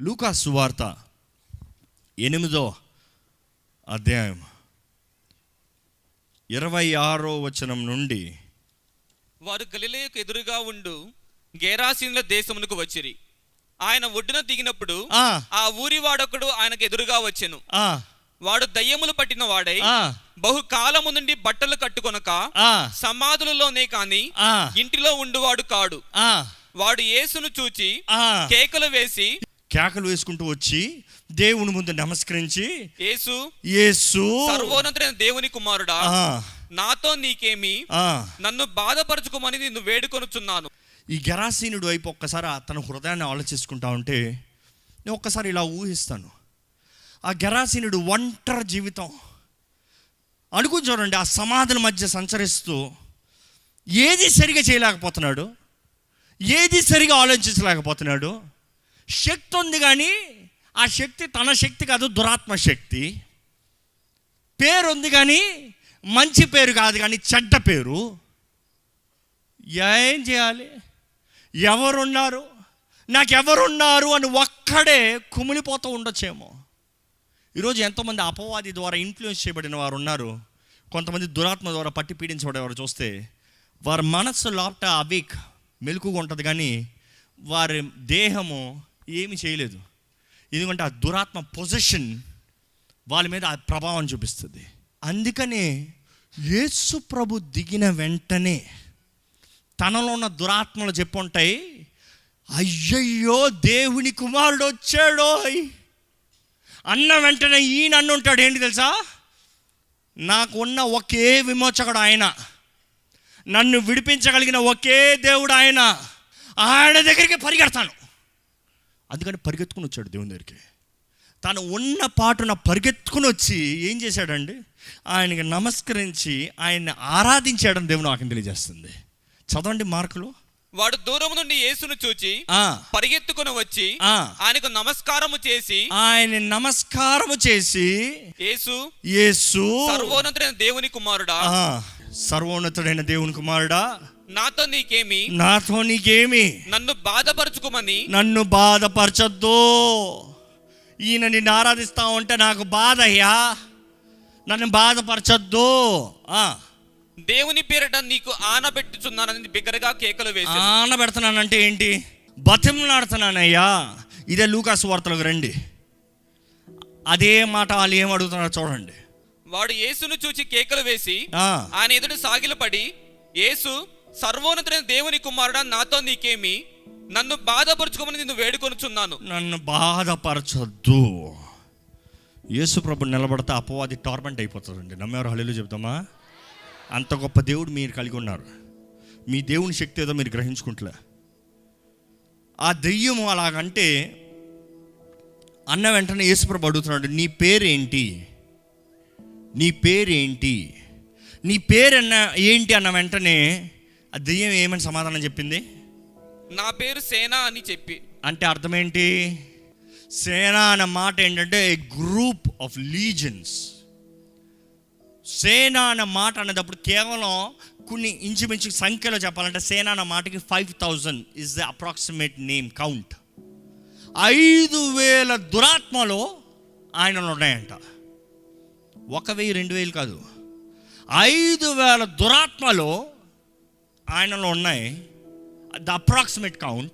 లూకా సువార్త ఎనిమిదో అధ్యాయం. ఇరవై ఆరో వచనం నుండి వారు గలిలయకు ఎదురుగా ఉండు గేరాసీనుల దేశమునకు వచ్చిరి. ఆయన ఒడ్డున దిగినప్పుడు ఆ, ఊరి వాడొకడు ఆయనకు ఎదురుగా వచ్చెను. వాడు దయ్యములు పట్టిన వాడై బహుకాలము నుండి బట్టలు కట్టుకొనక సమాధులలోనే కాని ఇంటిలో ఉండువాడు కాడు. వాడు యేసును చూచి. కేకలు వేసి కేకలు వేసుకుంటూ వచ్చి దేవుని ముందు నమస్కరించి యేసు యేసు సర్వోన్నతుడైన దేవుని కుమారుడా నాతో నీకేమి. నన్ను బాధపరచుకోమని నిన్ను వేడుకొనుచున్నాను. ఈ గరాసీనుడు వైపు ఒక్కసారి తన హృదయాన్ని ఆలోచించుకుంటా ఉంటే నేను ఒక్కసారి ఇలా ఊహిస్తాను. ఆ గరాసీనుడు ఒంటరి జీవితం. అనుకుని చూడండి ఆ సమాధుల మధ్య సంచరిస్తూ ఏది సరిగా చేయలేకపోతున్నాడు? ఏది సరిగా ఆలోచించలేకపోతున్నాడు? శక్తి ఉంది కానీ ఆ శక్తి తన శక్తి కాదు దురాత్మ శక్తి. పేరు ఉంది కానీ మంచి పేరు కాదు కానీ చెడ్డ పేరు. ఏం చేయాలి? ఎవరున్నారు? నాకెవరున్నారు అని ఒక్కడే కుమిలిపోతూ ఉండొచ్చేమో. ఈరోజు ఎంతోమంది అపవాది ద్వారా ఇన్ఫ్లుయెన్స్ చేయబడిన వారు ఉన్నారు. కొంతమంది దురాత్మ ద్వారా పట్టి పీడించబడేవారు చూస్తే వారి మనస్సు లోపట అవిక్ మెలుకుగా ఉంటుంది కానీ వారి దేహము ఏమి చేయలేదు. ఎందుకంటే ఆ దురాత్మ పొజిషన్ వాళ్ళ మీద ఆ ప్రభావం చూపిస్తుంది. అందుకనే యేసు ప్రభు దిగిన వెంటనే తనలో ఉన్న దురాత్మలు చెప్పుంటాయి అయ్యయ్యో దేవుని కుమారుడు వచ్చాడో అన్న వెంటనే ఈయన అన్న ఉంటాడు ఏంటి తెలుసా? నాకు ఉన్న ఒకే విమోచకుడు ఆయన. నన్ను విడిపించగలిగిన ఒకే దేవుడు ఆయన. ఆయన దగ్గరికి పరిగెడతాను. అందుకని పరిగెత్తుకుని వచ్చాడు దేవుని దగ్గరికి. తను ఉన్న పాటున పరిగెత్తుకుని వచ్చి ఏం చేశాడండి? ఆయనకి నమస్కరించి ఆయన్ని ఆరాధించాడని దేవుని నాకు తెలియజేస్తుంది. చదవండి మార్కులు. వాడు దూరం నుండి యేసును చూచి పరిగెత్తుకుని వచ్చి. ఆయనకు నమస్కారము చేసి ఆయన నమస్కారము చేసి యేసు యేసు సర్వోన్నతుడైన దేవుని కుమారుడా. సర్వోన్నతుడైన దేవుని కుమారుడా. నాతో నీకేమి? నాతో నీకేమి? నన్ను బాధపరచుకోమని? నన్ను బాధపరచొద్దు. ఈయన నిన్ను ఆరాధిస్తా ఉంటే నాకు బాధ అయ్యా. నన్ను బాధపరచొద్దు. ఆ, దేవుని పేరట నీకు ఆనబెట్టుచున్నానని బిగ్గరగా కేకలు వేసి ఆనబెడుతున్నానంటే ఏంటి? బతిమలాడుతున్నానయ్యా. ఇదే లూకాసు వార్తలకు రండి. అదే మాట వాళ్ళు ఏం అడుగుతున్నారో చూడండి. వాడు యేసును చూచి కేకలు వేసి ఆయన ఎదుటి సాగిలపడి యేసు సర్వోన్నతుడైన దేవుని కుమారుడా నాతో నీకేమి నన్ను బాధపరచుకోమని నిన్ను వేడుకొనుచున్నాను. నన్ను బాధపరచొద్దు. యేసు ప్రభు నిలబడితే అపవాది టార్మెంట్ అయిపోతుందండి. నమ్మేవారు హళీలు చెప్తామా? అంత గొప్ప దేవుడు మీరు కలిగి ఉన్నారు. మీ దేవుని శక్తి ఏదో మీరు గ్రహించుకుంటలే. ఆ దెయ్యము అలాగంటే అన్న వెంటనే యేసుప్రభు అడుగుతున్నాడు నీ పేరేంటి? నీ పేరేంటి? నీ పేరు అన్న ఏంటి? అన్న వెంటనే ఆ దెయ్యం ఏమని సమాధానం చెప్పింది? నా పేరు సేన అని చెప్పి. అంటే అర్థం ఏంటి సేన అన్న మాట ఏంటంటే గ్రూప్ ఆఫ్ లీజన్స్ సేన అన్న మాట అనేటప్పుడు కేవలం కొన్ని ఇంచుమించు సంఖ్యలో చెప్పాలంటే సేన అన్న మాటకి five thousand is the approximate name count ఐదు వేల దురాత్మలు ఆయనలో ఉన్నాయంట. ఒక వెయ్యి రెండు వేలు కాదు. ఐదు వేల దురాత్మలు ఆయనలో ఉన్నాయి. ద అప్రాక్సిమేట్ కౌంట్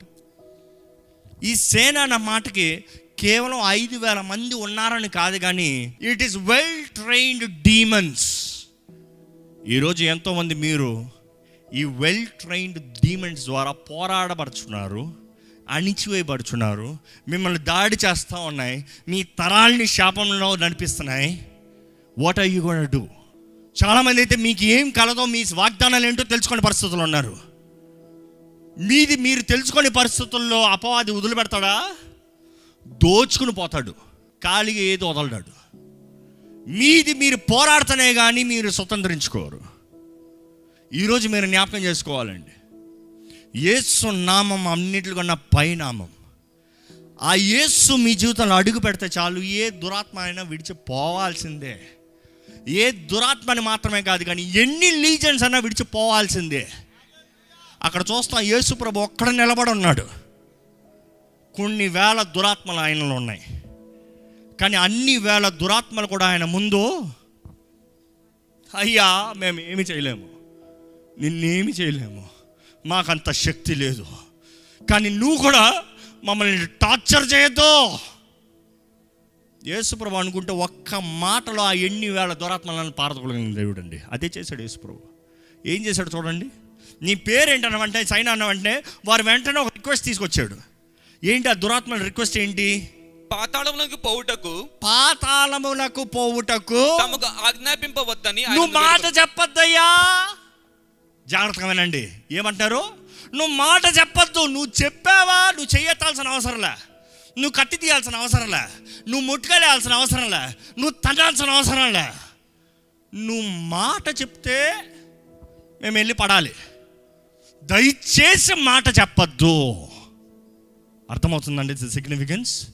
ఈ సేన అన్న మాటకి కేవలం ఐదు వేల మంది ఉన్నారని కాదు కానీ it is well trained demons ఈరోజు ఎంతోమంది మీరు ఈ వెల్ ట్రైన్డ్ డీమన్స్ ద్వారా పోరాడబడుచున్నారు అణిచివేయబడుచున్నారు మిమ్మల్ని దాడి చేస్తూ ఉన్నాయి మీ తరాల్ని శాపంలో నడిపిస్తున్నాయి. What are you gonna do చాలామంది అయితే మీకు ఏం కలదో మీ వాగ్దానాలు ఏంటో తెలుసుకునే పరిస్థితులు ఉన్నారు. మీది మీరు తెలుసుకునే పరిస్థితుల్లో అపవాది వదిలిపెడతాడా? దోచుకుని పోతాడు. ఖాళీగా ఏది వదలడాడు. మీది మీరు పోరాడుతనే కానీ మీరు స్వతంత్రించుకోరు. ఈరోజు మీరు జ్ఞాపకం చేసుకోవాలండి. యేసు నామం అన్నిటికన్నా పైనామం ఆ యేసు మీ జీవితంలో అడుగు పెడితే చాలు ఏ దురాత్మ అయినా విడిచిపోవాల్సిందే. ఏ దురాత్మని మాత్రమే కాదు కానీ ఎన్ని లీజన్స్ అయినా విడిచిపోవాల్సిందే అక్కడ చూస్తాం యేసుప్రభు ఒక్కడ నిలబడి ఉన్నాడు. కొన్ని వేల దురాత్మలు ఆయనలో ఉన్నాయి. కానీ అన్ని వేల దురాత్మలు కూడా ఆయన ముందు అయ్యా మేము ఏమి చేయలేము. నిన్నేమి చేయలేము. మాకంత శక్తి లేదు. కానీ నువ్వు కూడా మమ్మల్ని టార్చర్ చేయొద్దు. యేసుప్రభు అనుకుంటే ఒక్క మాటలో ఆ ఎన్ని వేల దురాత్మలను పారదగలిగిన దేవుడు అండి అదే చేశాడు యేసుప్రభు. ఏం చేశాడు చూడండి? నీ పేరేంటనమంటే సైన్ అన్నవంటే వారు వెంటనే ఒక రిక్వెస్ట్ తీసుకొచ్చాడు. ఏంటి ఆ దురాత్మల రిక్వెస్ట్ ఏంటి? పాతాళంలోకి పోవుటకు పాతాళములకు పోవుటకు తమకు ఆజ్ఞాపింపవద్దని నువ్వు మాట చెప్పొద్దయ్యా. జాగ్రత్తగా వినండి ఏమంటారు? నువ్వు మాట చెప్పొద్దు. నువ్వు చెప్పావా? నువ్వు చెయ్యెత్తాల్సిన అవసరంలే నువ్వు కట్టి తీయాల్సిన అవసరంలే నువ్వు ముట్టుకెళ్ళాల్సిన అవసరంలే నువ్వు తగ్గాల్సిన అవసరంలే నువ్వు మాట చెప్తే మేము వెళ్ళి పడాలి. దయచేసి మాట చెప్పద్దు. అర్థమవుతుందండి సిగ్నిఫికెన్స్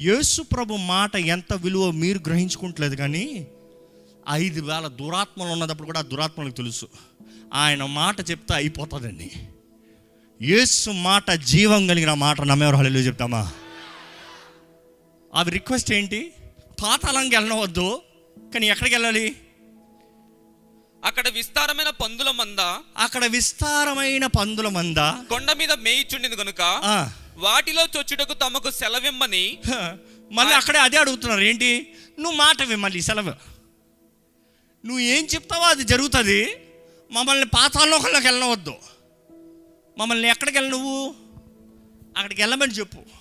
యేసు ప్రభు మాట ఎంత విలువ మీరు గ్రహించుకుంటలేదు కానీ ఐదు వేల దురాత్మలు ఉన్నప్పుడు కూడా ఆ దురాత్మలకు తెలుసు. ఆయన మాట చెప్తే అయిపోతుందండి. యేసు మాట జీవం కలిగిన మాట నమ్మేవారు. హళలు చెప్తామా? అవి రిక్వెస్ట్ ఏంటి? పాతాళంకి వెళ్ళవద్దు కానీ ఎక్కడికి వెళ్ళాలి? అక్కడ విస్తారమైన పందుల మంద. అక్కడ విస్తారమైన పందుల మంద. కొండ మీద మేయిచుండింది గనుక ఆ, వాటిలో చొచ్చుటకు తమకు సెలవిమ్మని మళ్ళీ అక్కడే అదే అడుగుతున్నారు. ఏంటి? నువ్వు మాటవి మళ్ళీ సెలవు. నువ్వు ఏం చెప్తావో అది జరుగుతుంది. మమ్మల్ని పాతాళలోకంలోకి వెళ్ళవద్దు మమ్మల్ని ఎక్కడికి వెళ్ళ నువ్వు? అక్కడికి వెళ్ళమని చెప్పు.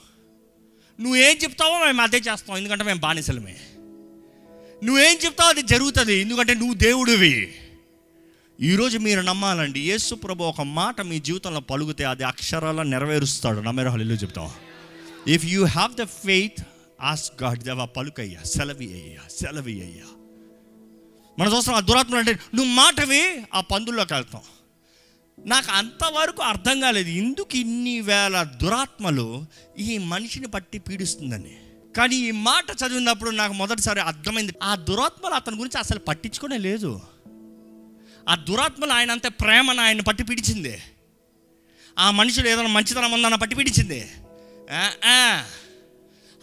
నువ్వేం చెప్తావో మేము అదే చేస్తాం. ఎందుకంటే మేము బానిసలమే. నువ్వేం చెప్తావో అది జరుగుతుంది. ఎందుకంటే నువ్వు దేవుడివి. ఈరోజు మీరు నమ్మాలండి యేసు ప్రభు ఒక మాట మీ జీవితంలో పలుకుతే అది అక్షరాల నెరవేరుస్తాడు. నమ్మేరు? హల్లు చెప్తాం if you have the faith as God దేవా పలుకయ్యా సెలవి అయ్యా సెలవి అయ్యా మన చూస్తాం ఆ దురాత్మలు అంటే నువ్వు మాటవి ఆ పందుల్లోకి వెళ్తాం. నాకు అంతవరకు అర్థం కాలేదు. ఎందుకు ఇన్ని వేల దురాత్మలు ఈ మనిషిని పట్టి పీడిస్తుందని? కానీ ఈ మాట చదివినప్పుడు నాకు మొదటిసారి అర్థమైంది. ఆ దురాత్మలు అతని గురించి అసలు పట్టించుకునే లేదు. ఆ దురాత్మలు ఆయన అంత ప్రేమను ఆయన పట్టి పీడిచింది. ఆ మనుషులు ఏదైనా మంచితనం ఉందన్న పట్టి పీడించింది.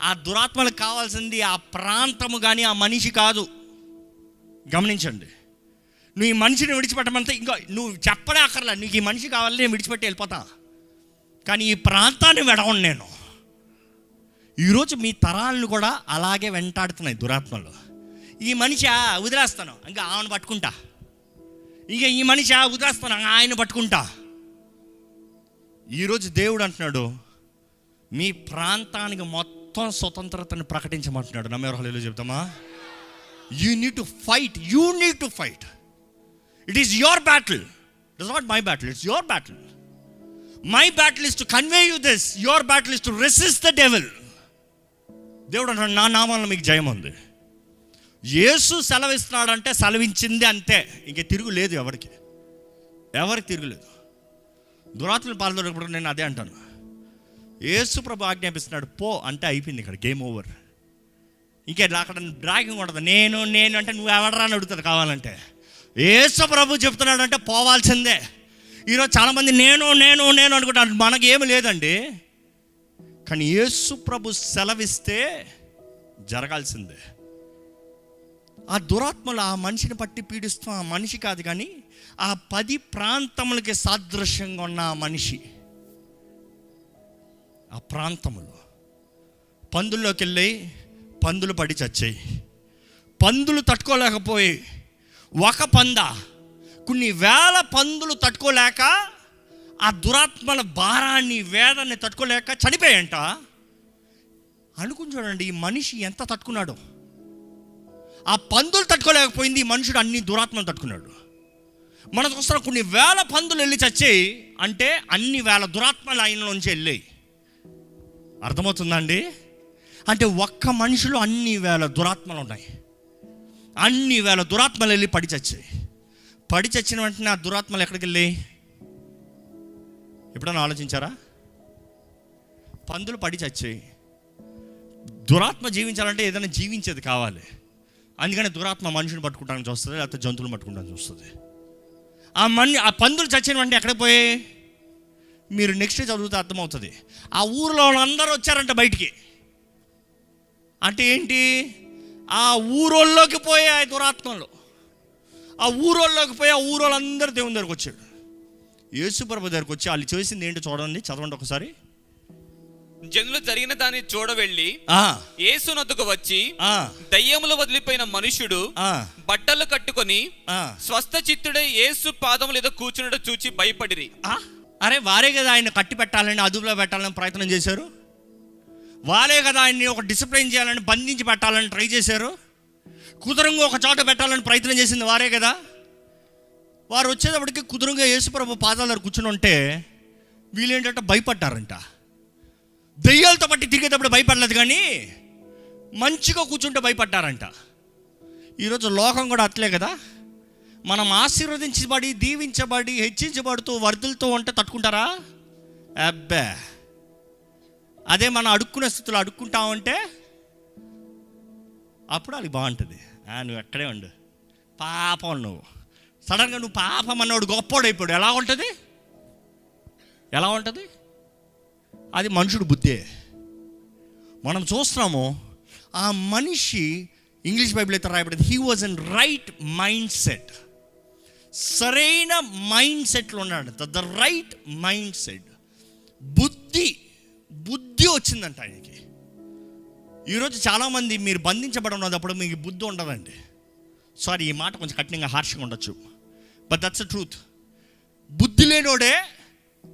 ఆ దురాత్మలకు కావాల్సింది ఆ ప్రాంతము కానీ ఆ మనిషి కాదు. గమనించండి. నువ్వు ఈ మనిషిని విడిచిపెట్టమంటే ఇంకా నువ్వు చెప్పడే అక్కర్లే నీకు ఈ మనిషి కావాలి నేను విడిచిపెట్టి వెళ్ళిపోతా. కానీ ఈ ప్రాంతాన్ని వెడవను నేను. ఈరోజు మీ తరాలను కూడా అలాగే వెంటాడుతున్నాయి దురాత్మలు. ఈ మనిషి వదిలేస్తాను ఇంకా ఆమెను పట్టుకుంటా. ఇక ఈ మనిషి వదిలేస్తాను ఆయన పట్టుకుంటా. ఈరోజు దేవుడు అంటున్నాడు మీ ప్రాంతానికి మొత్తం స్వతంత్రతను ప్రకటించమంటున్నాడు. నమ్మేరు హలో చెప్తామా? You need to fight you need to fight it is your battle it is not my battle it's your battle my battle is to convey you this your battle is to resist the devil దేవుడు అంటాడు నా నామాలను మీకు జయం ఉంది. యేసు సెలవిస్తున్నాడంటే సెలవించింది అంతే. ఇంక తిరుగు లేదు ఎవరికి. ఎవరికి తిరుగులేదు. దురాత్మలు పాల్గొనప్పుడు నేను అదే అంటాను. యేసు ప్రభు ఆజ్ఞాపిస్తున్నాడు పో అంటే అయిపోయింది ఇక్కడ గేమ్ ఓవర్. ఇంకే అక్కడ డ్రాగింగ్ ఉండదు నేను నేను అంటే నువ్వు ఎవడరా అని అడుగుతుంది కావాలంటే. ఏసు ప్రభు చెప్తున్నాడు అంటే పోవాల్సిందే. ఈరోజు చాలామంది నేను నేను నేను అనుకుంటాను మనకి ఏమి లేదండి. కానీ యేసు ప్రభు సెలవిస్తే జరగాల్సిందే. ఆ దురాత్మలు ఆ మనిషిని పట్టి పీడిస్తూ ఆ మనిషి కాదు కానీ ఆ పది ప్రాంతములకి సాదృశ్యంగా ఉన్న ఆ మనిషి. ఆ ప్రాంతములు. పందుల్లోకి వెళ్ళి పందులు పడి చచ్చాయి. పందులు తట్టుకోలేకపోయి ఒక పంద. కొన్ని వేల పందులు తట్టుకోలేక ఆ దురాత్మల భారాన్ని వేదాన్ని తట్టుకోలేక చనిపోయాయంట అనుకుని చూడండి ఈ మనిషి ఎంత తట్టుకున్నాడో. ఆ పందులు తట్టుకోలేకపోయింది ఈ మనుషుడు అన్ని దురాత్మలు తట్టుకున్నాడు. మనకు వస్తున్న కొన్ని వేల పందులు వెళ్ళి చచ్చాయి అంటే అన్ని వేల దురాత్మలు ఆయనలోంచి వెళ్ళాయి. అర్థమవుతుందండి అంటే ఒక్క మనిషిలో అన్ని వేల దురాత్మలు ఉన్నాయి. అన్ని వేల దురాత్మలు వెళ్ళి పడి చచ్చాయి. పడి చచ్చిన వెంటనే ఆ దురాత్మలు ఎక్కడికి వెళ్ళాయి ఎప్పుడైనా ఆలోచించారా? పందులు పడి చచ్చాయి. దురాత్మ జీవించాలంటే ఏదైనా జీవించేది కావాలి. అందుకని దురాత్మ మనుషుని పట్టుకుంటానికి చూస్తుంది లేకపోతే జంతువులు పట్టుకుంటానికి చూస్తుంది. ఆ మన్ ఆ పందులు చచ్చిన వెంటనే ఎక్కడికి పోయాయి మీరు నెక్స్ట్ చదివితే అర్థమవుతుంది. ఆ ఊరిలో వాళ్ళందరూ వచ్చారంట బయటికి. అంటే ఏంటి? ఆ ఊరోళ్ళలోకి పోయే ఆ దురాత్మలు. ఆ ఊరోళ్ళలోకి పోయి ఆ ఊరోళ్ళందరూ దేవుని దగ్గరకు వచ్చాడు యేసుప్రభు దగ్గరకు వచ్చి వాళ్ళు చేసింది ఏంటో చూడండి చదవండి ఒకసారి. జనులు జరిగిన దాన్ని చూడవెళ్ళి ఆ, యేసు నొద్దకు వచ్చి ఆ, దయ్యములు వదిలిపోయిన మనుష్యుడు ఆ, బట్టలు కట్టుకొని ఆ. స్వస్థ చిత్తుడై యేసు పాదముల మీద కూర్చున్నట్టు చూచి భయపడిరి. ఆ? అరే వారే కదా ఆయన కట్టి పెట్టాలని అదుపులో పెట్టాలని ప్రయత్నం చేశారు. వారే కదా ఆయన్ని ఒక డిసిప్లైన్ చేయాలని బంధించి పెట్టాలని ట్రై చేశారు. కుదురంగా ఒక చోట పెట్టాలని ప్రయత్నం చేసింది వారే కదా. వారు వచ్చేటప్పటికి కుదురుగా యేసుప్రభు పాదాల దగ్గర కూర్చుని ఉంటే వీళ్ళేంటంటే భయపడ్డారంట. దెయ్యాలతో పట్టి తిరిగేటప్పుడు భయపడలేదు కానీ మంచిగా కూర్చుంటే భయపడ్డారంట. ఈరోజు లోకం కూడా అట్లే కదా. మనం ఆశీర్వదించబడి దీవించబడి హెచ్చించబడుతూ వర్ధులతో ఉంటే తట్టుకుంటారా? అబ్బే! అదే మనం అడుక్కునే స్థితిలో అడుక్కుంటా ఉంటే అప్పుడు అది బాగుంటుంది. ఆ, నువ్వు ఎక్కడే ఉండు. పాపం నువ్వు. సడన్గా నువ్వు పాపం అన్నవాడు గొప్పోడు అయిపోయాడు. ఎలా ఉంటుంది? ఎలా ఉంటుంది? అది మనుషుడు బుద్ధే. మనం చూస్తున్నాము ఆ మనిషి ఇంగ్లీష్ బైబిల్ అయితే రాయబడింది. He was in right mindset సరైన మైండ్ సెట్లో ఉన్నాడు. The right mindset. బుద్ధి వచ్చిందంట ఆయనకి. ఈరోజు చాలామంది మీరు బంధించబడి ఉన్నప్పుడు మీకు బుద్ధి ఉండదండి. సారీ ఈ మాట కొంచెం కఠినంగా హార్ష్గా ఉండొచ్చు. బట్ దట్స్ అ ట్రూత్ బుద్ధి లేనోడే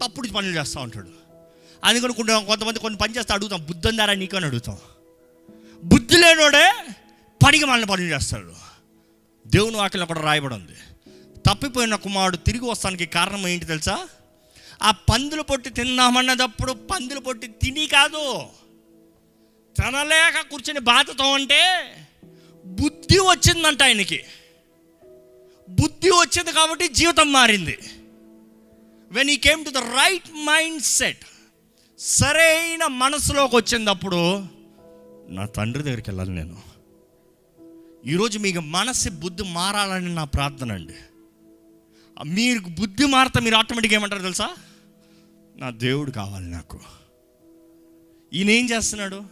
తప్పుడు పనులు చేస్తూ ఉంటాడు. అని కొనుక్కుంటాం కొంతమంది కొన్ని పని చేస్తే అడుగుతాం బుద్ధి ఉందారా నీకు అని అడుగుతాం. బుద్ధి లేనోడే పడిగ మనల్ని పనులు చేస్తాడు. దేవుని వాక్యంలో కూడా రాయబడి ఉంది. తప్పిపోయిన కుమారుడు తిరిగి వస్తానికి కారణం ఏంటి తెలుసా? ఆ పందులు పొట్టి తిన్నామన్నదప్పుడు పందులు పొట్టి తిని కాదు. తినలేక కూర్చుని బాధతో అంటే బుద్ధి వచ్చిందంట ఆయనకి. బుద్ధి వచ్చింది కాబట్టి జీవితం మారింది. When he came to the right mindset సరైన మనసులోకి వచ్చినప్పుడు నా తండ్రి దగ్గరికి వెళ్ళాలి నేను. ఈరోజు మీకు మనసు బుద్ధి మారాలని నా ప్రార్థన అండి. మీరు బుద్ధి మారితే మీరు ఆటోమేటిక్గా ఏమంటారు తెలుసా? నా దేవుడు కావాలి నాకు. ఈయన ఏం చేస్తున్నాడు?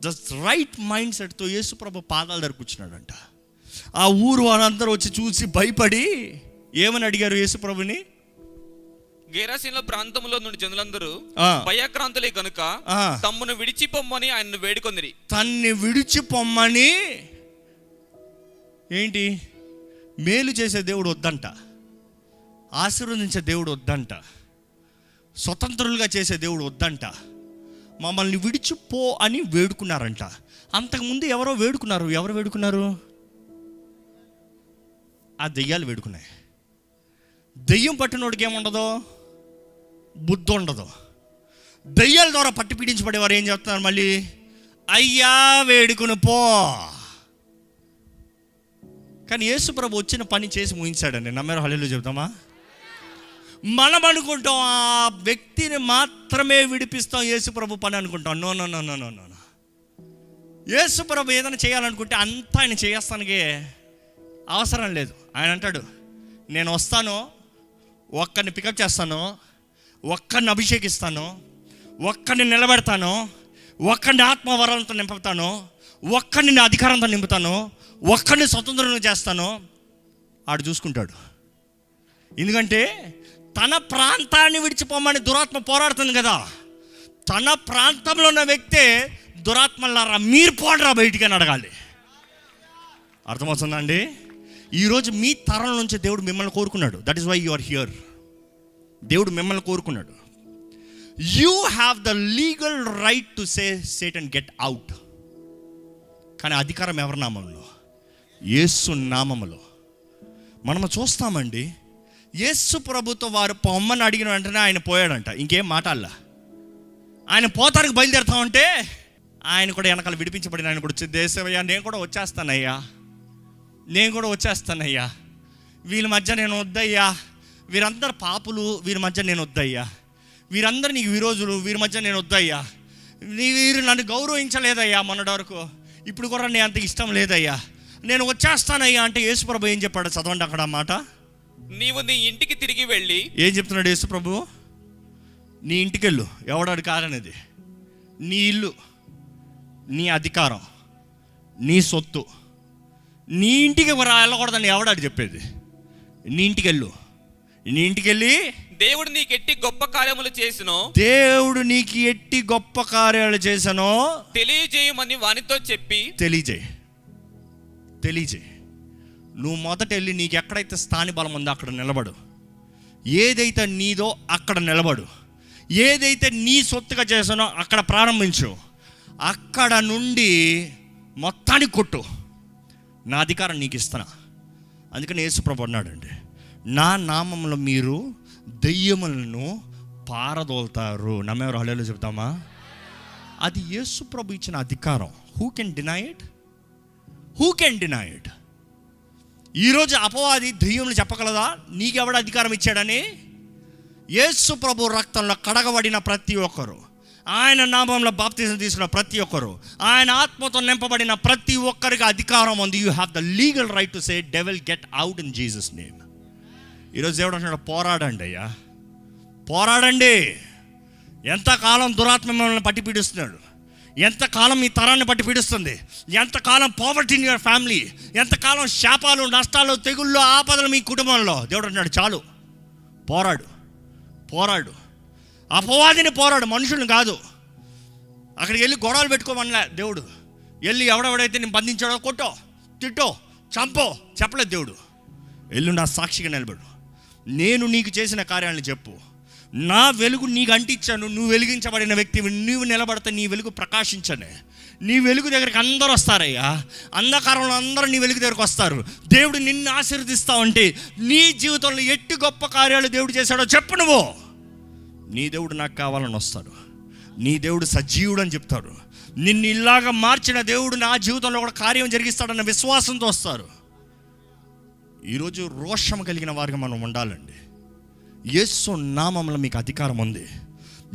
జస్ట్ రైట్ మైండ్ సెట్తో యేసుప్రభు పాదాల దగ్గర కూర్చున్నాడంట ఆ ఊరు వాళ్ళందరూ వచ్చి చూసి భయపడి ఏమని అడిగారు యేసుప్రభుని గేరాసీనుల ప్రాంతంలో నుండి జనులందరూ. భయక్రాంతులే గనుక ఆ. తమ్మును విడిచిపోమ్మని ఆయన్ను వేడుకొందిరి. తన్ని విడిచి పొమ్మని ఏంటి? మేలు చేసే దేవుడు వద్దంట. ఆశీర్వదించే దేవుడు వద్దంట. స్వతంత్రులుగా చేసే దేవుడు వద్దంట. మమ్మల్ని విడిచిపో అని వేడుకున్నారంట. అంతకుముందు ఎవరో వేడుకున్నారు. ఎవరు వేడుకున్నారు? ఆ దెయ్యాలు వేడుకున్నాయి. దెయ్యం పట్టినోడికి ఏముండదు? బుద్ధి ఉండదు. దెయ్యాల ద్వారా పట్టి పీడించబడేవారు ఏం చెప్తున్నారు మళ్ళీ? అయ్యా వేడుకుని పో. కానీ యేసుప్రభు వచ్చిన పని చేసి ముగించాడండి. నమ్మేరు? హల్లు చెబుతామా మనం అనుకుంటాం ఆ వ్యక్తిని మాత్రమే విడిపిస్తాం యేసుప్రభు పని అనుకుంటాం. No no no no no no. యేసుప్రభు ఏదైనా చేయాలనుకుంటే అంతా ఆయన చేస్తానికి అవసరం లేదు. ఆయన అంటాడు నేను వస్తాను ఒక్కరిని పికప్ చేస్తాను ఒక్కరిని అభిషేకిస్తాను ఒక్కరిని నిలబెడతాను ఒక్కరిని ఆత్మవరాలతో నింపుతాను ఒక్కరిని నా అధికారంతో నింపుతాను ఒక్కరిని స్వతంత్రంగా చేస్తాను ఆడు చూసుకుంటాడు. ఎందుకంటే తన ప్రాంతాన్ని విడిచిపోమని దురాత్మ పోరాడుతుంది కదా. తన ప్రాంతంలో ఉన్న వ్యక్తే దురాత్మలారా మీరు పోడరా బయటికి అని అడగాలి. అర్థమవుతుందండి? ఈరోజు మీ తరం నుంచి దేవుడు మిమ్మల్ని కోరుకున్నాడు. That is why you are here దేవుడు మిమ్మల్ని కోరుకున్నాడు. You have the legal right to say Satan and get out కానీ అధికారం ఎవరి నామంలో? యేసు నామములో. మనము చూస్తామండి యేసు ప్రభుతో వారు పొమ్మని అడిగిన వెంటనే ఆయన పోయాడంట. ఇంకేం మాటల్లా? ఆయన పోతానికి బయలుదేరుతామంటే ఆయన కూడా వెనకాల విడిపించబడిన ఆయన కూడా వచ్చి దేశమయ్యా నేను కూడా వచ్చేస్తానయ్యా. నేను కూడా వచ్చేస్తానయ్యా. వీళ్ళ మధ్య నేను వద్దయ్యా. వీరందరు పాపులు వీరి మధ్య నేను వద్దయ్యా. వీరందరు నీకు విరోధులు వీరి మధ్య నేను వద్దయ్యా. నీ వీరు నన్ను గౌరవించలేదయ్యా మొన్నటి వరకు. ఇప్పుడు కూడా నేను అంత ఇష్టం లేదయ్యా. నేను వచ్చేస్తానయ్యా అంటే యేసుప్రభు ఏం చెప్పాడు చదవండి అక్కడ మాట. నీవు నీ ఇంటికి తిరిగి వెళ్ళి ఏం చెప్తున్నాడు యేసుప్రభు నీ ఇంటికెళ్ళు. ఎవడాడు కాదనేది నీ ఇల్లు నీ అధికారం నీ సొత్తు. నీ ఇంటికి వెళ్ళకూడదని ఎవడాడు చెప్పేది? నీ ఇంటికి వెళ్ళు నీ ఇంటికి వెళ్ళి దేవుడు నీకెట్టి గొప్ప కార్యములు చేసినో దేవుడు నీకు ఎట్టి గొప్ప కార్యాలు చేశానో తెలియజేయమని వానితో చెప్పి తెలియజేయి. తెలియజేయి. నువ్వు మొదట వెళ్ళి నీకు ఎక్కడైతే స్థాని బలం ఉందో అక్కడ నిలబడు. ఏదైతే నీదో అక్కడ నిలబడు. ఏదైతే నీ సొత్తుగా చేసానో అక్కడ ప్రారంభించు. అక్కడ నుండి మొత్తానికి కొట్టు. నా అధికారం నీకు ఇస్తున్నా. అందుకని యేసుప్రభు అన్నాడండి నా నామంలో మీరు దెయ్యములను పారదోలుతారు. నమ్మేవారు హలేలో చెప్తామా అది యేసుప్రభు ఇచ్చిన అధికారం. Who can deny it who can deny it ఈరోజు అపవాది దెయ్యములు చెప్పగలదా? నీకెవడ అధికారం ఇచ్చాడని? యేసు ప్రభు రక్తంలో కడగబడిన ప్రతి ఒక్కరు. ఆయన నామంలో బాప్తిజం తీసుకున్న ప్రతి ఒక్కరు. ఆయన ఆత్మతో నింపబడిన ప్రతి ఒక్కరికి అధికారం ఉంది. You have the legal right to say devil get out in Jesus name ఈరోజు దేవుడు అంటున్నాడు పోరాడండి అయ్యా. పోరాడండి. ఎంతకాలం దురాత్మ మిమ్మల్ని పట్టి పీడిస్తున్నాడు ఎంతకాలం ఈ తరాన్ని బట్టి పీడిస్తుంది? ఎంతకాలం పావర్టీ ఇన్ యువర్ ఫ్యామిలీ ఎంతకాలం శాపాలు నష్టాలు తెగుళ్ళు ఆపదలు మీ కుటుంబంలో? దేవుడు అన్నాడు చాలు. పోరాడు. పోరాడు. అపవాదిని పోరాడు మనుషుల్ని కాదు. అక్కడికి వెళ్ళి గొడవలు పెట్టుకోమనిలే దేవుడు. వెళ్ళి ఎవడెవడైతే నేను బంధించాడో కొట్టో తిట్టో చంపో చెప్పలేదు దేవుడు. వెళ్ళు నా సాక్షిగా నిలబడు. నేను నీకు చేసిన కార్యాలను చెప్పు. నా వెలుగు నీకు అంటించాను నువ్వు వెలిగించబడిన వ్యక్తి నువ్వు నిలబడితే నీ వెలుగు ప్రకాశించనే. నీ వెలుగు దగ్గరికి అందరూ వస్తారయ్యా. అంధకారంలో అందరూ నీ వెలుగు దగ్గరకు వస్తారు. దేవుడు నిన్ను ఆశీర్దిస్తా ఉంటే నీ జీవితంలో ఎట్టి గొప్ప కార్యాలు దేవుడు చేశాడో చెప్పు నువ్వు. నీ దేవుడు నాకు కావాలని వస్తాడు. నీ దేవుడు సజీవుడు అని చెప్తాడు. నిన్ను ఇలాగా మార్చిన దేవుడు నా జీవితంలో కూడా కార్యం జరిగిస్తాడన్న విశ్వాసంతో వస్తారు. ఈరోజు రోషం కలిగిన వారికి మనం ఉండాలండి. యేసు నామంలో మీకు అధికారం ఉంది.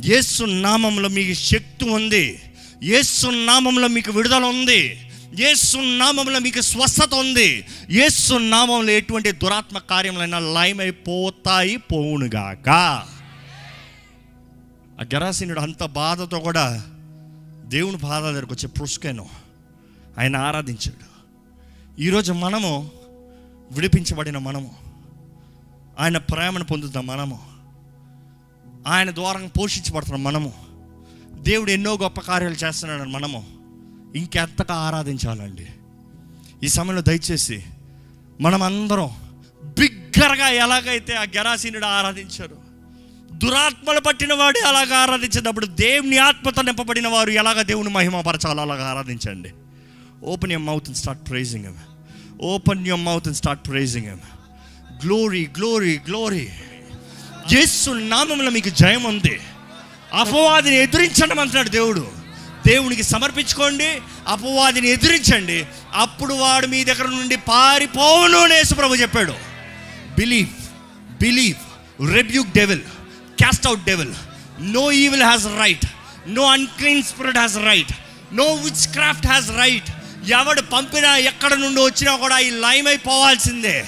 యేసు నామంలో మీకు శక్తి ఉంది. యేసు నామంలో మీకు విడుదల ఉంది. యేసు నామంలో మీకు స్వస్థత ఉంది. యేసు నామంలో ఎటువంటి దురాత్మ కార్యములైనా లయమైపోతాయి పోవునుగాక ఆ గరాసీనుడు అంత బాధతో కూడా దేవుని బాధ దగ్గరకు వచ్చే పురుషుకేను ఆయన ఆరాధించాడు. ఈరోజు మనము విడిపించబడిన మనము. ఆయన ప్రేమను పొందుతాం మనము. ఆయన ద్వారా పోషించబడుతున్నాం మనము. దేవుడు ఎన్నో గొప్ప కార్యాలు చేస్తున్నాడని మనము ఇంకెంతగా ఆరాధించాలండి. ఈ సమయంలో దయచేసి మనమందరం బిగ్గరగా ఎలాగైతే ఆ గెరాసీనుడు ఆరాధించారు దురాత్మలు పట్టిన వాడు అలాగ ఆరాధించేటప్పుడు దేవుని ఆత్మతో నింపబడిన వారు ఎలాగ దేవుని మహిమపరచాలో అలాగ ఆరాధించండి. Open your mouth and start praising open your mouth and start praising him glory glory glory Yesu నామంలో మీకు జయం ఉంది. అపవాదిని ఎదురించండి అంటున్నాడు దేవుడు. దేవునికి సమర్పించుకోండి అపవాదిని ఎదిరించండి. అప్పుడు వాడు మీ దగ్గర నుండి పారిపోవును అని ప్రభు చెప్పాడు. Believe believe rebuke devil cast out devil no evil has right no unclean spirit has right no witchcraft has right ఎవడు పంపినా ఎక్కడ నుండి వచ్చినా కూడా ఈ లైమ్ అయిపోవాల్సిందే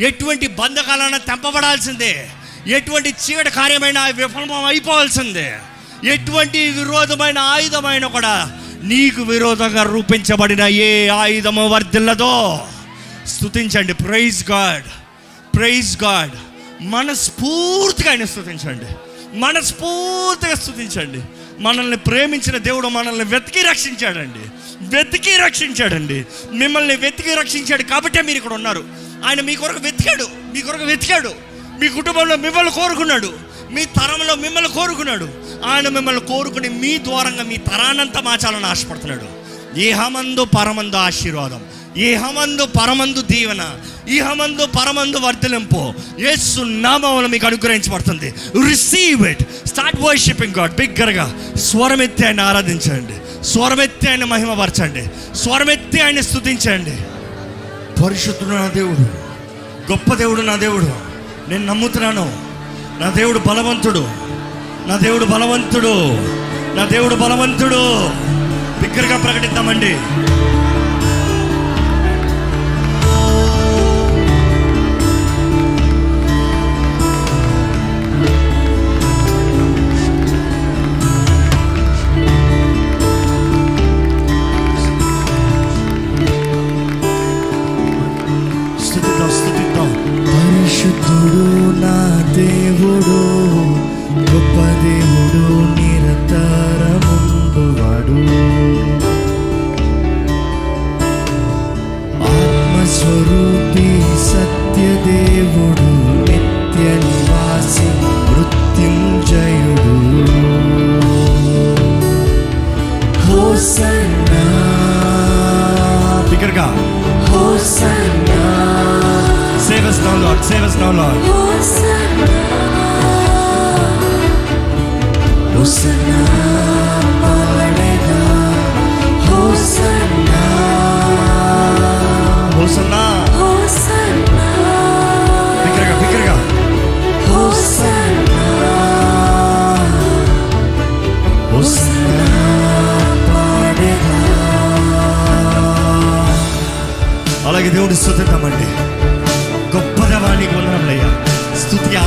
ఎటువంటి బంధకాలైనా తెంపబడాల్సిందే. ఎటువంటి చీకటి కార్యమైన విఫలం అయిపోవాల్సిందే. ఎటువంటి విరోధమైన ఆయుధమైన కూడా నీకు విరోధంగా రూపించబడిన ఏ ఆయుధము వర్ధిల్లదో. స్థుతించండి ప్రైజ్ గాడ్ ప్రైజ్ గాడ్ మనస్ఫూర్తిగా ఆయన స్థుతించండి మనస్ఫూర్తిగా స్థుతించండి మనల్ని ప్రేమించిన దేవుడు మనల్ని వెతికి రక్షించాడండి. వెతికి రక్షించాడండి. మిమ్మల్ని వెతికి రక్షించాడు కాబట్టే మీరు ఇక్కడ ఉన్నారు. ఆయన మీ కొరకు వెతికాడు మీ కొరకు వెతికాడు. మీ కుటుంబంలో మిమ్మల్ని కోరుకున్నాడు మీ తరంలో మిమ్మల్ని కోరుకున్నాడు. ఆయన మిమ్మల్ని కోరుకుని మీ ద్వారంగా మీ తరానంతా మార్చాలని ఆశపడుతున్నాడు. ఏహమందు పరమందు ఆశీర్వాదం ఏహమందు పరమందు దీవెన ఇహమందు పరమందు వర్ధలింపు యేసు నామములు మీకు అనుగ్రహించబడుతుంది. Receive it start worshipping God బిగ్గరగా స్వరమెత్తి ఆయన ఆరాధించండి. స్వరమెత్తి ఆయన మహిమపరచండి. స్వరమెత్తి ఆయన స్థుతించండి పరిశుద్ధుడు నా దేవుడు గొప్ప దేవుడు నా దేవుడు. నేను నమ్ముతున్నాను. నా దేవుడు బలవంతుడు. నా దేవుడు బలవంతుడు. నా దేవుడు బలవంతుడు. బిగ్గరగా ప్రకటిద్దామండి.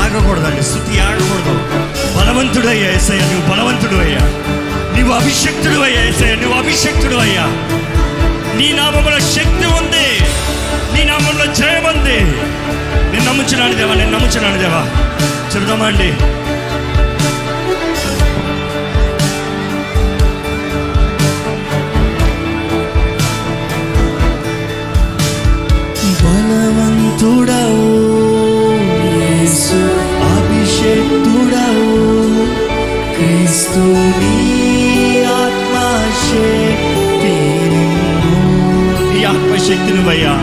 స్థుతి ఆగకూడదండి స్థుతి ఆడకూడదు. బలవంతుడు అయ్యా ఏసయ్య నువ్వు బలవంతుడు అయ్యా నువ్వు అభిషక్తుడు అయ్యా ఏసయ్య నువ్వు అభిషక్తుడు అయ్యా నీ నామంలో శక్తి ఉంది. నీ నామంలో జయం ఉంది. నేను నమ్ముచున్నాను దేవా నేను నమ్ముచున్నాను దేవా. చెబుదామా అండి? బలవంతుడవు. యేసు అభిషేక్తుడవు క్రీస్తు నీ ఆత్మశక్తి నీ ఆత్మశక్తి నువ్వయ్యా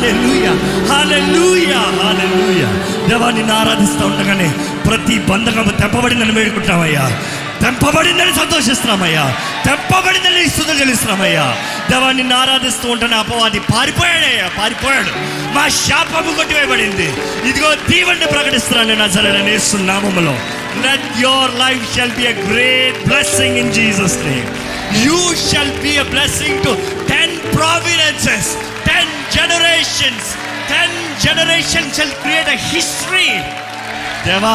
హల్లెలూయా హల్లెలూయా హల్లెలూయా హల్లెలూయా దేవా నిన్ను ఆరాధిస్తూ ఉండగానే ప్రతి బంధకము తెంపబడిందని వేడుకుంటామయ్యా తెంపబడిందని సంతోషిస్తున్నామయ్యా. తెంపబడిందని స్థుతులు చెల్లిస్తున్నామయ్యా. దేవా నిన్ను ఆరాధిస్తూ ఉంటేనే అపవాది పారిపోయాడయ్యా పారిపోయాడు. మా శాపము కొట్టివేయబడింది. ఇదిగో దీవెన్ని ప్రకటిస్తున్నాను నా సరైన నామములో. Let your life shall be a great blessing in Jesus name you shall be a blessing to 10 providences, 10 generations. 10 generations shall create a history. దేవా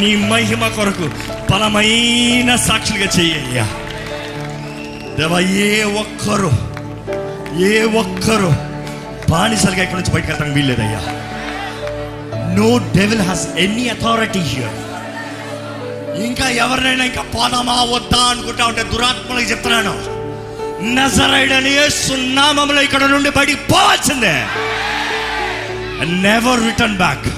నీ మహిమ కొరకు బలమైన సాక్షులుగా చెయ్యయ్యా దేవా ఏ ఒక్కరు ఏ ఒక్కరు బానిసలుగా ఇక్కడ నుంచి బయటకు వెళ్తాం వీల్లేదయ్యా no devil has any authority here ఇంకా ఎవరినైనా ఇంకా పోదామా వద్దా అనుకుంటా ఉంటే దురాత్మలకు చెప్తున్నాను నజరైడని సున్నామంలో ఇక్కడ నుండి బయటికి పోవాల్సిందే నెవర్ రిటర్న్ బ్యాక్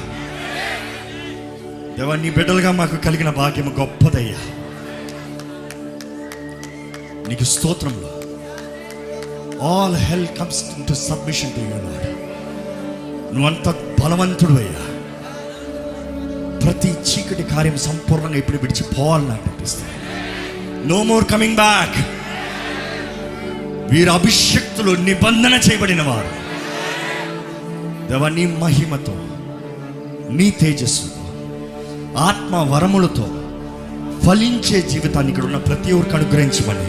దేవా నీ బిడ్డలుగా మాకు కలిగిన భాగ్యం గొప్పదయ్యా. నీకు స్తోత్రంలో all hell comes to submission to you lord నువ్వంత బలవంతుడు అయ్యా ప్రతి చీకటి కార్యం సంపూర్ణంగా ఇప్పుడు విడిచిపోవాలని నాకు అనిపిస్తుంది. నో మోర్ కమింగ్ బ్యాక్ వీరు అభిషక్తులు నిబంధన చేయబడిన వారు నీ మహిమతో నీ తేజస్సు ఆత్మ వరములతో ఫలించే జీవితాన్ని ఇక్కడ ఉన్న ప్రతి ఒక్కరికి అనుగ్రహించమని.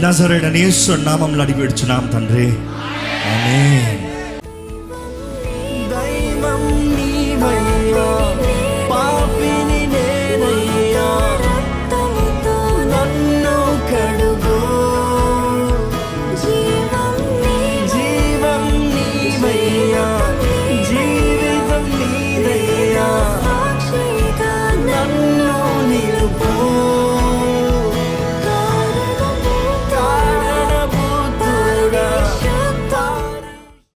నజరడనేశ్వర నామంలో అడిగి పెడుచున్నాం తండ్రి. అనే